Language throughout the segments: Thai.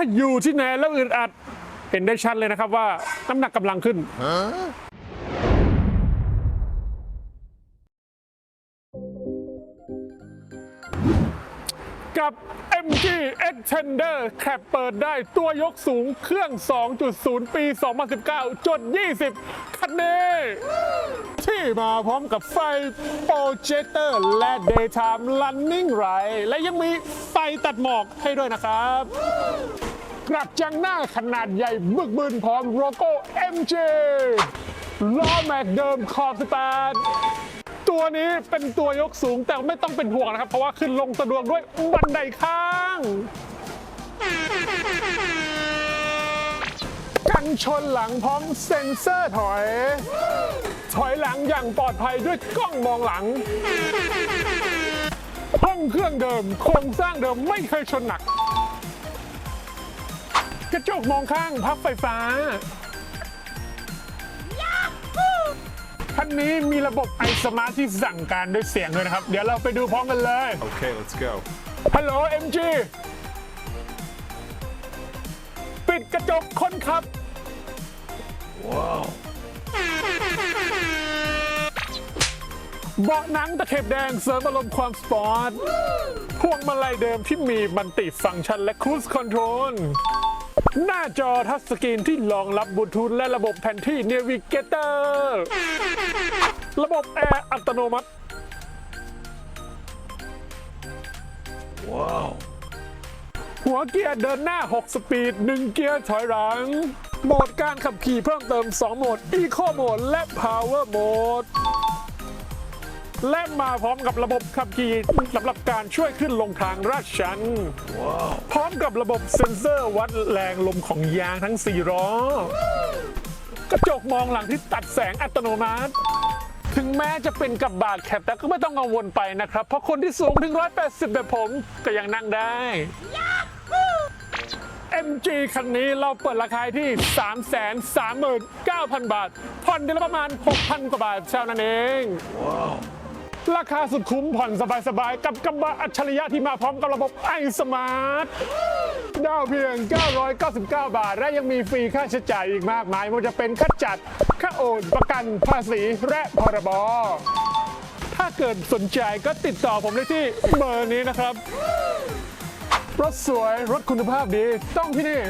ถ้าอยู่ที่ไหนแล้วอึดอัด เห็นได้ชัดเลยนะครับว่าน้ำหนักกำลังขึ้น กับ MG Extender แคปเปิดได้ตัวยกสูงเครื่อง 2.0 ปี 2019จด20 คันนี้ที่มาพร้อมกับไฟโปรเจคเตอร์และ Daytime Running Light และยังมีไฟตัดหมอกให้ด้วยนะครับ กระจังหน้าขนาดใหญ่บึกบึนพร้อมโลโก้ MG ล้อแม็กเดิมขอบ18ตัวนี้เป็นตัวยกสูงแต่ไม่ต้องเป็นห่วงนะครับ เพราะว่าขึ้นลงสะดวกด้วยบันไดข้าง กันชนหลังพร้อมเซ็นเซอร์ถอย ถอยหลังอย่างปลอดภัยด้วยกล้องมองหลังห้องเครื่องเดิมโครงสร้างเดิมไม่เคยชนหนัก กระจกมองข้างพับไฟฟ้า คันนี้มีระบบไอสมาร์ทที่สั่งการด้วยเสียงด้วยนะครับ เดี๋ยวเราไปดูพร้อมกันเลย Okay, let's go. ฮัลโหล MG ปิดกระจกคนขับเบาะหนังตะเข็บแดงเสริมอารมณ์ความสปอร์ต พวงมาลัยเดิมที่มีมัลติฟังก์ชันและครู i คอนโทรล หน้าจอทัชสกรีนที่รองรับบลูทูธและระบบแผนที่เนวิเกเตอร์ระบบแอร์อัตโนมัติหัวเกียร์เดินหน้า 6 สปีด 1 เกียร์ถอยหลัง โหมดการขับขี่เพิ่มเติม 2 โหมด Eco Mode และ Power Mode และมาพร้อมกับระบบขับขี่สำหรับการช่วยขึ้นลงทางราดชัน พร้อมกับระบบเซ็นเซอร์วัดแรงลมของยางทั้ง4ล้อกระจกมองหลังที่ตัดแสงอัตโนมัติ ถึงแม้จะเป็นกับบาดแคปแต่ก็ไม่ต้องกังวลไปนะครับ เพราะคนที่สูงถึง 180 แบบผมก็ยังนั่งได้ MG คันนี้เราเปิดราคาที่ 339,000 บาท ผ่อนเดือนละประมาณ 6,000 กว่าบาทเท่านั้นเอง ราคาสุดคุ้มผ่อนสบายๆ กับกระบะอัจฉริยะที่มาพร้อมกับระบบไอสมาร์ทดาวเพียง 999 บาท และยังมีฟรีค่าใช้จ่ายอีกมากมายไม่ว่าจะเป็นค่าจัด ค่าโอนประกันภาษีและพรบถ้าเกิดสนใจก็ติดต่อผมได้ที่เบอร์นี้นะครับ รถสวยรถคุณภาพดี ต้องที่นี่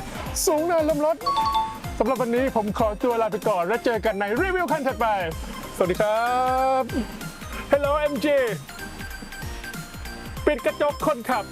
สูงเนินลมรถสำหรับวันนี้ผมขอตัวลาไปก่อน แล้วเจอกันในรีวิวคันถัดไป สวัสดีครับ Hello MG ปิดกระจกคนขับ